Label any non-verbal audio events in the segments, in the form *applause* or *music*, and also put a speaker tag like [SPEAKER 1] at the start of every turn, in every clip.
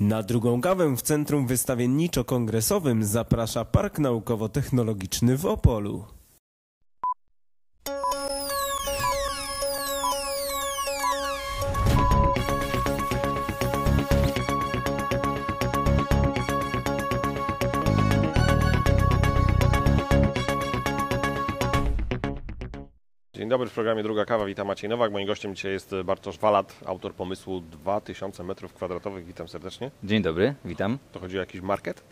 [SPEAKER 1] Na drugą kawę w Centrum Wystawienniczo-Kongresowym zaprasza Park Naukowo-Technologiczny w Opolu.
[SPEAKER 2] Dzień dobry w programie Druga Kawa, witam Maciej Nowak. Moim gościem dzisiaj jest Bartosz Walat, autor pomysłu 2000 m2. Witam serdecznie.
[SPEAKER 3] Dzień dobry, witam.
[SPEAKER 2] To chodzi o jakiś market?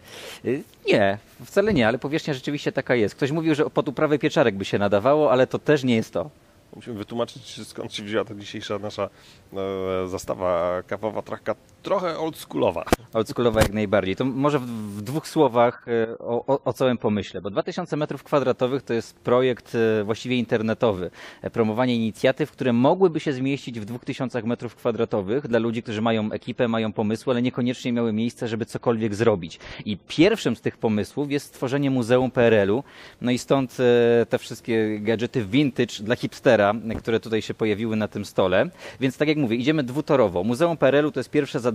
[SPEAKER 3] Y, Nie, wcale nie, ale powierzchnia rzeczywiście taka jest. Ktoś mówił, że pod uprawę pieczarek by się nadawało, ale to też nie jest to.
[SPEAKER 2] Musimy wytłumaczyć skąd się wzięła ta dzisiejsza nasza e, zastawa kawowa, taka trochę oldschoolowa.
[SPEAKER 3] Oldschoolowa jak najbardziej. To może w, w dwóch słowach y, o, o, o całym pomyśle, bo 2000 metrów kwadratowych to jest projekt y, właściwie internetowy. e, Promowanie inicjatyw, które mogłyby się zmieścić w 2000 metrów kwadratowych dla ludzi, którzy mają ekipę, mają pomysły, ale niekoniecznie miały miejsce, żeby cokolwiek zrobić. I pierwszym z tych pomysłów jest stworzenie Muzeum PRL-u. No i stąd e, te wszystkie gadżety vintage dla hipstera, e, które tutaj się pojawiły na tym stole. Więc tak jak mówię, idziemy dwutorowo. Muzeum PRL-u to jest pierwsze zadanie.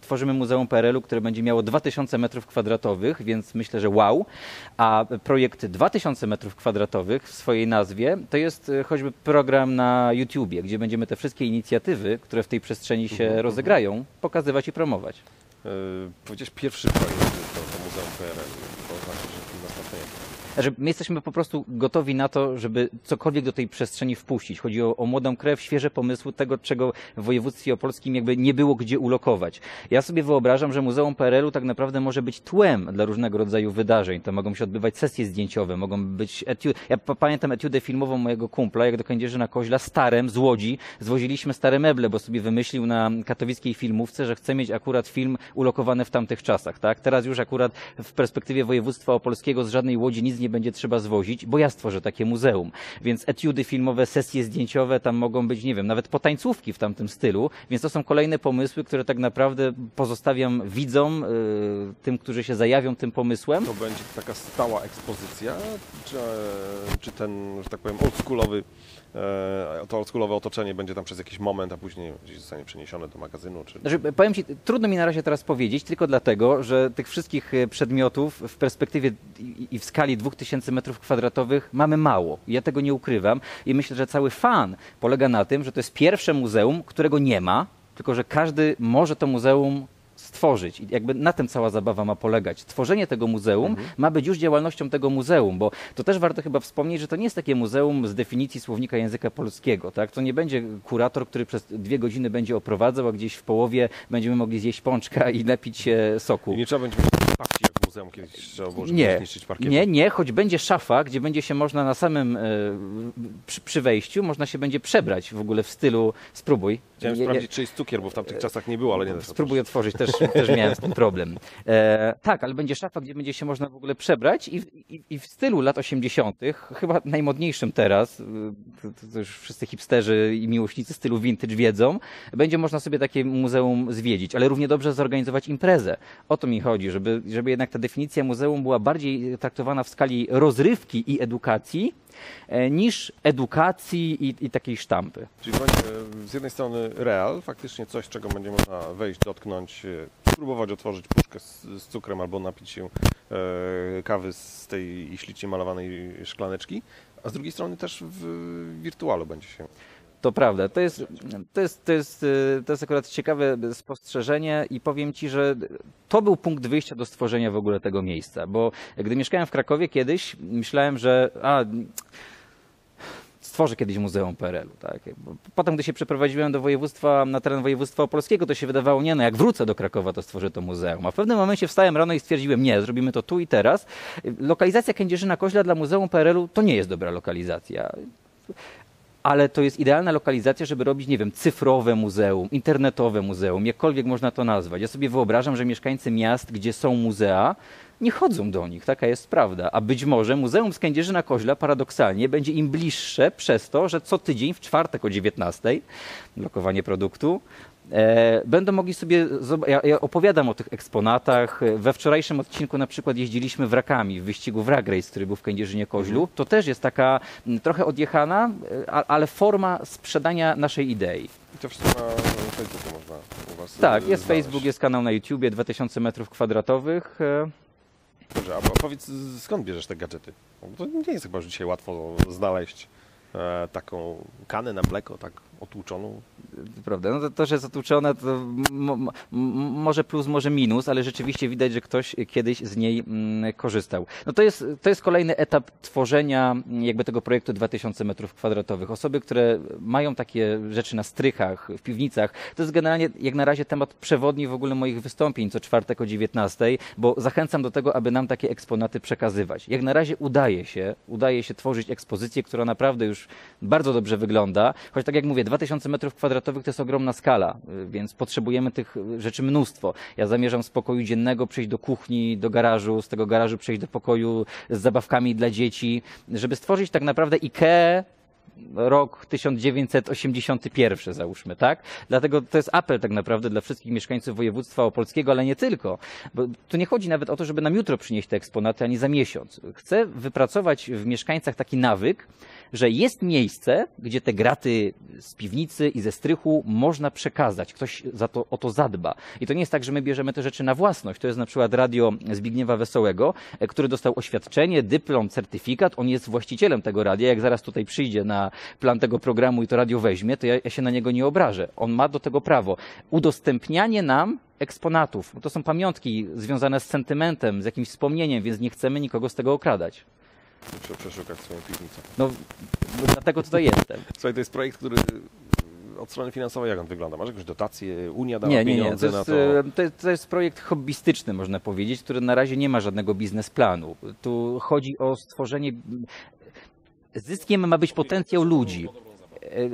[SPEAKER 3] Tworzymy Muzeum PRL-u, które będzie miało 2000 metrów kwadratowych, więc myślę, że wow. A projekt 2000 metrów kwadratowych w swojej nazwie to jest e, choćby program na YouTubie, gdzie będziemy te wszystkie inicjatywy, które w tej przestrzeni się rozegrają, pokazywać i promować.
[SPEAKER 2] E, powiedziałeś pierwszy projekt to, to Muzeum PRL. To znaczy, że następny jest.
[SPEAKER 3] Że my jesteśmy po prostu gotowi na to, żeby cokolwiek do tej przestrzeni wpuścić. Chodzi o, o młodą krew, świeże pomysły, tego, czego w województwie opolskim jakby nie było gdzie ulokować. Ja sobie wyobrażam, że Muzeum PRL-u tak naprawdę może być tłem dla różnego rodzaju wydarzeń. To mogą się odbywać sesje zdjęciowe, mogą być etiudy. Ja pa- pamiętam etiudę filmową mojego kumpla, jak do Kędzierzyna Koźla starem z Łodzi zwoziliśmy stare meble, bo sobie wymyślił na katowickiej filmówce, że chce mieć akurat film ulokowany w tamtych czasach. Tak? Teraz już akurat w perspektywie województwa opolskiego z żadnej Łodzi nic nie będzie trzeba zwozić, bo ja stworzę takie muzeum. Więc etiudy filmowe, sesje zdjęciowe, tam mogą być, nie wiem, nawet potańcówki w tamtym stylu. Więc to są kolejne pomysły, które tak naprawdę pozostawiam widzom, yy, tym, którzy się zajawią tym pomysłem.
[SPEAKER 2] To będzie taka stała ekspozycja, czy, czy ten, że tak powiem, oldschoolowy, to oldschoolowe otoczenie będzie tam przez jakiś moment, a później gdzieś zostanie przeniesione do magazynu, czy...
[SPEAKER 3] Znaczy, powiem Ci, trudno mi na razie teraz powiedzieć, tylko dlatego, że tych wszystkich e, przedmiotów w perspektywie i w skali 2000 metrów kwadratowych mamy mało. Ja tego nie ukrywam i myślę, że cały fan polega na tym, że to jest pierwsze muzeum, którego nie ma, tylko że każdy może to muzeum stworzyć. I jakby na tym cała zabawa ma polegać. Tworzenie tego muzeum ma być już działalnością tego muzeum, bo to też warto chyba wspomnieć, że to nie jest takie muzeum z definicji słownika języka polskiego. Tak? To nie będzie kurator, który przez dwie godziny będzie oprowadzał, a gdzieś w połowie będziemy mogli zjeść pączka i napić się soku.
[SPEAKER 2] I nie trzeba będzie mieć muzeum kiedyś trzeba było, żeby
[SPEAKER 3] Nie,
[SPEAKER 2] zniszczyć parkiet.
[SPEAKER 3] nie, nie, choć będzie szafa, gdzie będzie się można na samym, e, przy, przy wejściu, można się będzie przebrać w ogóle w stylu, spróbuj.
[SPEAKER 2] Chciałem
[SPEAKER 3] Je- je-
[SPEAKER 2] sprawdzić, czy jest cukier, bo w tamtych czasach nie było, ale nie da
[SPEAKER 3] Spróbuj otworzyć, też, *laughs* też miałem z tym problem. E, tak, ale będzie szafa, gdzie będzie się można w ogóle przebrać i, i, i w stylu lat 80., chyba najmodniejszym teraz, y, to, to już wszyscy hipsterzy i miłośnicy stylu vintage wiedzą, będzie można sobie takie muzeum zwiedzić, ale równie dobrze zorganizować imprezę. O to mi chodzi, żeby, żeby jednak ta definicja muzeum była bardziej traktowana w skali rozrywki i edukacji, e, niż edukacji i, i takiej sztampy.
[SPEAKER 2] Czyli e, z jednej strony real, faktycznie coś, czego będzie można wejść, dotknąć, e, spróbować otworzyć puszkę z, z cukrem albo napić się e, kawy z tej ślicznie malowanej szklaneczki, a z drugiej strony też w wirtualu będzie się.
[SPEAKER 3] To prawda. To jest, to, jest, to, jest, y, to jest akurat ciekawe spostrzeżenie i powiem Ci, że to był punkt wyjścia do stworzenia w ogóle tego miejsca, bo gdy mieszkałem w Krakowie kiedyś, myślałem, że a, stworzę kiedyś Muzeum PRL-u. Tak? Potem, gdy się przeprowadziłem do województwa, na teren województwa opolskiego, to się wydawało, nie no, jak wrócę do Krakowa, to stworzę to muzeum. A w pewnym momencie wstałem rano i stwierdziłem, nie, zrobimy to tu i teraz. Lokalizacja Kędzierzyna Koźla dla Muzeum PRL-u to nie jest dobra lokalizacja ale to jest idealna lokalizacja, żeby robić, nie wiem, cyfrowe muzeum, internetowe muzeum, jakkolwiek można to nazwać. Ja sobie wyobrażam, że mieszkańcy miast, gdzie są muzea, nie chodzą do nich, taka jest prawda. A być może Muzeum z Kędzierzyna Koźla paradoksalnie będzie im bliższe przez to, że co tydzień w czwartek o 19 lokowanie produktu e, będą mogli sobie, ja, ja opowiadam o tych eksponatach. We wczorajszym odcinku na przykład jeździliśmy wrakami w wyścigu Wrak Race, który był w Kędzierzynie Koźlu. To też jest taka m, trochę odjechana, e, a- ale forma sprzedania naszej idei.
[SPEAKER 2] I to wszystko ma Facebooku można u Was
[SPEAKER 3] Tak,
[SPEAKER 2] e,
[SPEAKER 3] jest
[SPEAKER 2] znaleźć.
[SPEAKER 3] Facebook, jest kanał na YouTubie, 2000 metrów kwadratowych.
[SPEAKER 2] Dobrze, a po- powiedz, skąd bierzesz te gadżety? To nie jest chyba już dzisiaj łatwo znaleźć e, taką kanę na mleko, tak otłuczoną.
[SPEAKER 3] Prawda, no to, to, że jest otłuczone, to może plus, może minus, ale rzeczywiście widać, że ktoś kiedyś z niej mm, korzystał. No to jest, to jest kolejny etap tworzenia mm, jakby tego projektu 2000 metrów kwadratowych. Osoby, które mają takie rzeczy na strychach, w piwnicach, to jest generalnie jak na razie temat przewodni w ogóle moich wystąpień co czwartek o 19, bo zachęcam do tego, aby nam takie eksponaty przekazywać. Jak na razie udaje się, udaje się tworzyć ekspozycję, która naprawdę już bardzo dobrze wygląda, choć tak jak mówię, 2000 metrów kwadratowych to jest ogromna skala, y, więc potrzebujemy tych y, rzeczy mnóstwo. Ja zamierzam z pokoju dziennego przejść do kuchni, do garażu, z tego garażu przejść do pokoju z zabawkami dla dzieci, żeby stworzyć tak naprawdę IKEA rok 1981 załóżmy, tak? Dlatego to jest apel tak naprawdę dla wszystkich mieszkańców województwa opolskiego, ale nie tylko. Bo tu nie chodzi nawet o to, żeby nam jutro przynieść te eksponaty, ani za miesiąc. Chcę wypracować w mieszkańcach taki nawyk, że jest miejsce, gdzie te graty z piwnicy i ze strychu można przekazać. Ktoś za to, o to zadba. I to nie jest tak, że my bierzemy te rzeczy na własność. To jest na przykład radio Zbigniewa Wesołego, e, który dostał oświadczenie, dyplom, certyfikat. On jest właścicielem tego radia. Jak zaraz tutaj przyjdzie na plan tego programu i to radio weźmie, to ja, ja się na niego nie obrażę. On ma do tego prawo. Udostępnianie nam eksponatów, bo to są pamiątki związane z sentymentem, z jakimś wspomnieniem, więc nie chcemy nikogo z tego okradać.
[SPEAKER 2] Muszę przeszukać swoją piwnicę.
[SPEAKER 3] No, dlatego tutaj jestem.
[SPEAKER 2] Słuchaj, to jest projekt, który e, od strony finansowej jak on wygląda? Masz jakąś dotację? Unia dała
[SPEAKER 3] Nie, nie, nie. To
[SPEAKER 2] pieniądze
[SPEAKER 3] jest,
[SPEAKER 2] na to?
[SPEAKER 3] e, to, jest, to jest projekt hobbystyczny, można powiedzieć, który na razie nie ma żadnego biznesplanu. Tu chodzi o stworzenie. Zyskiem ma być potencjał ludzi.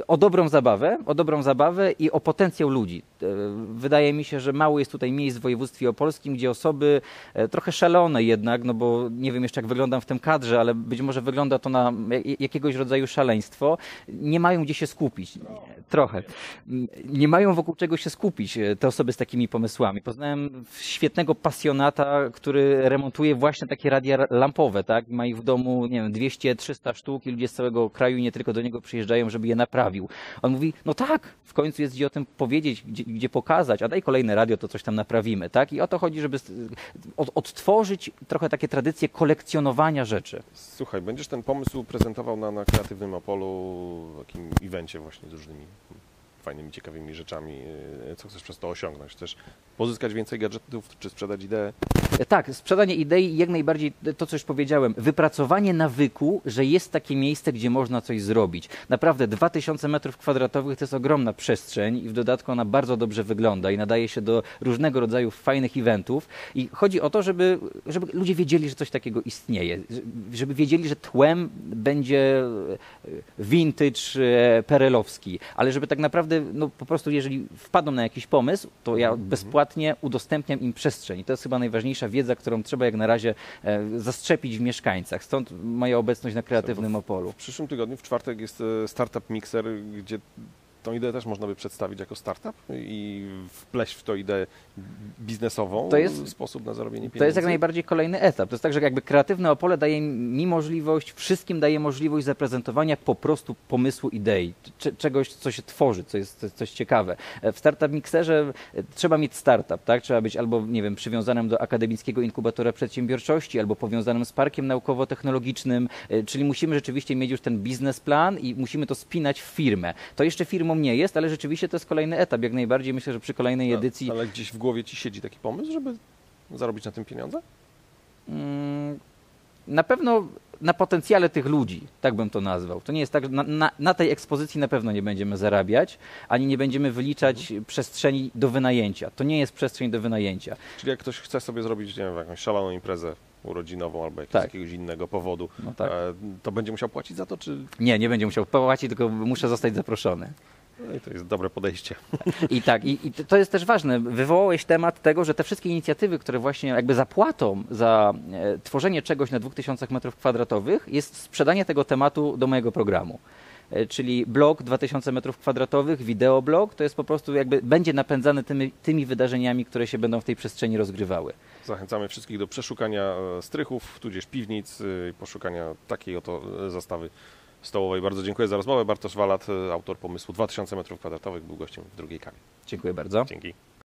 [SPEAKER 3] O dobrą zabawę, o dobrą zabawę i o potencjał ludzi. E, Wydaje mi się, że mało jest tutaj miejsc w województwie opolskim, gdzie osoby e, trochę szalone jednak, no bo nie wiem jeszcze jak wyglądam w tym kadrze, ale być może wygląda to na jak- jakiegoś rodzaju szaleństwo, nie mają gdzie się skupić. Trochę. Nie mają wokół czego się skupić e, te osoby z takimi pomysłami. Poznałem świetnego pasjonata, który remontuje właśnie takie radia lampowe, tak? Ma ich w domu, nie wiem, 200-300 sztuk i ludzie z całego kraju nie tylko do niego przyjeżdżają, żeby je naprawił. On mówi, no tak, w końcu jest gdzie o tym powiedzieć, gdzie, gdzie pokazać, a daj kolejne radio, to coś tam naprawimy, tak? I o to chodzi, żeby od, odtworzyć trochę takie tradycje kolekcjonowania rzeczy.
[SPEAKER 2] Słuchaj, będziesz ten pomysł prezentował na, na Kreatywnym Opolu, w takim evencie właśnie z różnymi fajnymi, ciekawymi rzeczami. E, Co chcesz przez to osiągnąć? Chcesz pozyskać więcej gadżetów, czy sprzedać ideę?
[SPEAKER 3] E, Tak, sprzedanie idei jak najbardziej to, co już powiedziałem, wypracowanie nawyku, że jest takie miejsce, gdzie można coś zrobić. Naprawdę 2000 metrów kwadratowych to jest ogromna przestrzeń i w dodatku ona bardzo dobrze wygląda i nadaje się do różnego rodzaju fajnych eventów i chodzi o to, żeby, żeby ludzie wiedzieli, że coś takiego istnieje, żeby wiedzieli, że tłem będzie e, vintage perelowski, ale żeby tak naprawdę, no po prostu jeżeli wpadną na jakiś pomysł, to ja bezpłatnie udostępniam im przestrzeń. I to jest chyba najważniejsza wiedza, którą trzeba jak na razie e, zastrzepić w mieszkańcach. Stąd moja obecność na kreatywnym Opolu.
[SPEAKER 2] W przyszłym tygodniu, w czwartek jest e, Startup Mixer, gdzie tą ideę też można by przedstawić jako startup i wpleść w to ideę biznesową,
[SPEAKER 3] To jest-
[SPEAKER 2] sposób na zarobienie pieniędzy.
[SPEAKER 3] To jest jak najbardziej kolejny etap. To jest tak, że jakby kreatywne Opole daje mi możliwość, wszystkim daje możliwość zaprezentowania po prostu pomysłu idei, cze- czegoś, co się tworzy, co jest co jest coś ciekawe. E, W Startup Mixerze e, trzeba mieć startup, tak? Trzeba być albo, nie wiem, przywiązanym do akademickiego inkubatora przedsiębiorczości, albo powiązanym z parkiem naukowo-technologicznym, e, czyli musimy rzeczywiście mieć już ten biznesplan i musimy to spinać w firmę. To jeszcze firmą nie jest, ale rzeczywiście to jest kolejny etap. Jak najbardziej myślę, że przy kolejnej edycji
[SPEAKER 2] No, Ale gdzieś w głowie ci siedzi taki pomysł, żeby zarobić na tym pieniądze?
[SPEAKER 3] Mm, na pewno na potencjale tych ludzi, tak bym to nazwał. To nie jest tak, że na, na, na tej ekspozycji na pewno nie będziemy zarabiać, ani nie będziemy wyliczać przestrzeni do wynajęcia. To nie jest przestrzeń do wynajęcia.
[SPEAKER 2] Czyli jak ktoś chce sobie zrobić, nie wiem, jakąś szaloną imprezę urodzinową albo jak- z
[SPEAKER 3] Tak.
[SPEAKER 2] jakiegoś innego powodu,
[SPEAKER 3] No tak.
[SPEAKER 2] e, to będzie musiał płacić za to, czy
[SPEAKER 3] Nie, nie będzie musiał płacić, tylko muszę zostać zaproszony.
[SPEAKER 2] No i to jest dobre podejście.
[SPEAKER 3] I tak, i, i to jest też ważne. Wywołałeś temat tego, że te wszystkie inicjatywy, które właśnie jakby zapłatą za e, tworzenie czegoś na 2000 metrów kwadratowych, jest sprzedanie tego tematu do mojego programu. E, Czyli blog 2000 metrów kwadratowych, wideoblog, to jest po prostu jakby będzie napędzany tymi, tymi wydarzeniami, które się będą w tej przestrzeni rozgrywały.
[SPEAKER 2] Zachęcamy wszystkich do przeszukania e, strychów, tudzież piwnic, poszukania takiej oto zastawy stołowej. Bardzo dziękuję za rozmowę. Bartosz Walat, e, autor pomysłu 2000 m2, był gościem w drugiej kawie.
[SPEAKER 3] Dziękuję bardzo.
[SPEAKER 2] Dzięki.